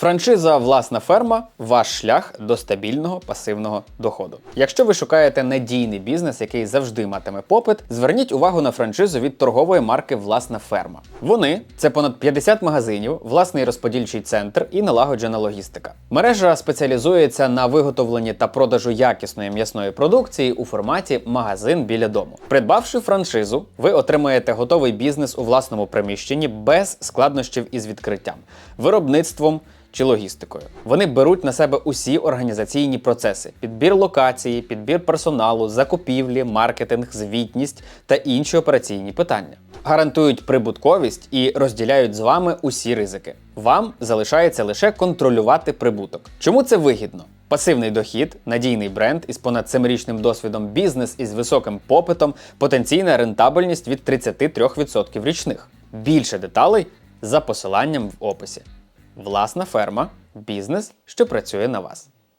Франшиза Власна ферма ваш шлях до стабільного пасивного доходу. Якщо ви шукаєте надійний бізнес, який завжди матиме попит, зверніть увагу на франшизу від торгової марки Власна ферма. Вони це понад 50 магазинів, власний розподільчий центр і налагоджена логістика. Мережа спеціалізується на виготовленні та продажу якісної м'ясної продукції у форматі магазин біля дому. Придбавши франшизу, ви отримаєте готовий бізнес у власному приміщенні без складнощів із відкриттям, виробництвом чи логістикою. Вони беруть на себе усі організаційні процеси: підбір локації, підбір персоналу, закупівлі, маркетинг, звітність та інші операційні питання. Гарантують прибутковість і розділяють з вами усі ризики. Вам залишається лише контролювати прибуток. Чому це вигідно? Пасивний дохід, надійний бренд із понад 7-річним досвідом, бізнес із високим попитом, потенційна рентабельність від 33% річних. Більше деталей за посиланням в описі. Власна ферма бізнес, що працює на вас.